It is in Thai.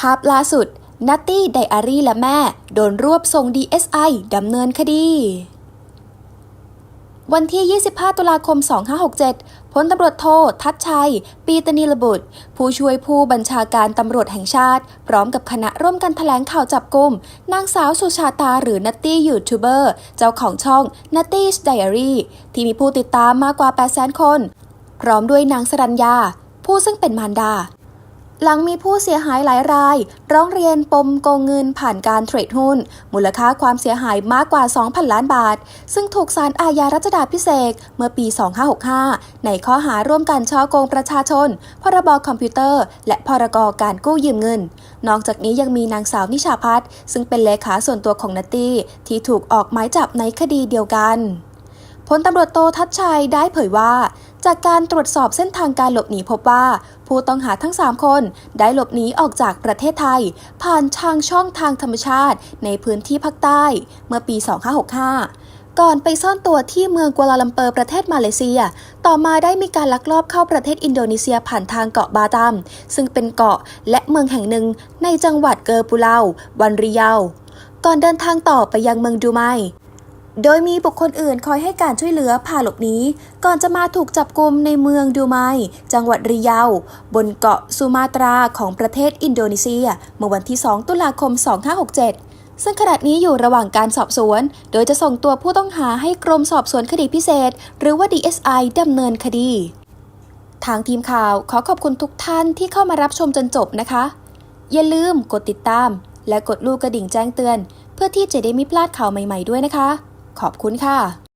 ภาพล่าสุด นัตตี้ไดอารี่และแม่ โดนรวบส่ง DSI ดำเนินคดี วันที่ 25 ตุลาคม 2567 พลตำรวจโท ทัชชัย ปีตนีลบุตร ผู้ช่วยผู้บัญชาการตำรวจแห่งชาติ พร้อมกับคณะร่วมกันแถลงข่าวจับกุมนางสาวสุชาตาหรือนัตตี้ยูทูบเบอร์ เจ้าของช่อง Natty's Diary ที่มีผู้ติดตามมากกว่า 800,000 คน พร้อมด้วยนางสรัญญา ผู้ซึ่งเป็นมารดา หลังมีผู้เสียหายหลายราย ร้องเรียนปมโกงเงินผ่านการเทรดหุ้น มูลค่าความเสียหายมากกว่า 2,000 ล้านบาท ซึ่งถูกศาลอาญารัชดาพิเศษเมื่อปี 2565 ในข้อหาร่วมกันช่อโกงประชาชน พรบคอมพิวเตอร์ และพรกการกู้ยืมเงิน นอกจากนี้ยังมีนางสาวนิชาพัฒน์ซึ่งเป็นเลขาส่วนตัวของนัตตี้ที่ถูกออกหมายจับในคดีเดียวกันพลตำรวจโตทัชชัยได้เผยว่า จากการตรวจสอบเส้นทางการหลบหนีพบว่า ผู้ต้องหาทั้ง 3 คน ได้หลบหนีออกจากประเทศไทย ผ่านทางช่องทางธรรมชาติ ในพื้นที่ภาคใต้ เมื่อปี 2565 ก่อนไปซ่อนตัวที่เมืองกัวลาลัมเปอร์ประเทศมาเลเซีย ต่อมาได้มีการลักลอบเข้าประเทศอินโดนีเซียผ่านทางเกาะบาตามซึ่งเป็นเกาะและเมืองแห่งหนึ่งในจังหวัดเกอร์ปุเลาวันริยาก่อนเดินทางต่อไปยังเมืองดูไม โดยมีบุคคลอื่นคอยให้การช่วยเหลือพาหลบหนีก่อนจะมาถูกจับกุมในเมืองดูไมจังหวัดริยาบนเกาะสุมาตราของประเทศอินโดนีเซีย เมื่อวันที่ 2 ตุลาคม 2567ซึ่งขณะนี้อยู่ระหว่างการสอบสวน โดยจะส่งตัวผู้ต้องหาให้กรมสอบสวนคดีพิเศษ หรือว่า DSI ดำเนินคดี ทางทีมข่าวขอขอบคุณทุกท่านที่เข้ามารับชมจนจบนะคะ อย่าลืมกดติดตาม และกดลูกกระดิ่งแจ้งเตือน เพื่อที่จะได้ไม่พลาดข่าวใหม่ๆด้วยนะคะ ขอบคุณค่ะ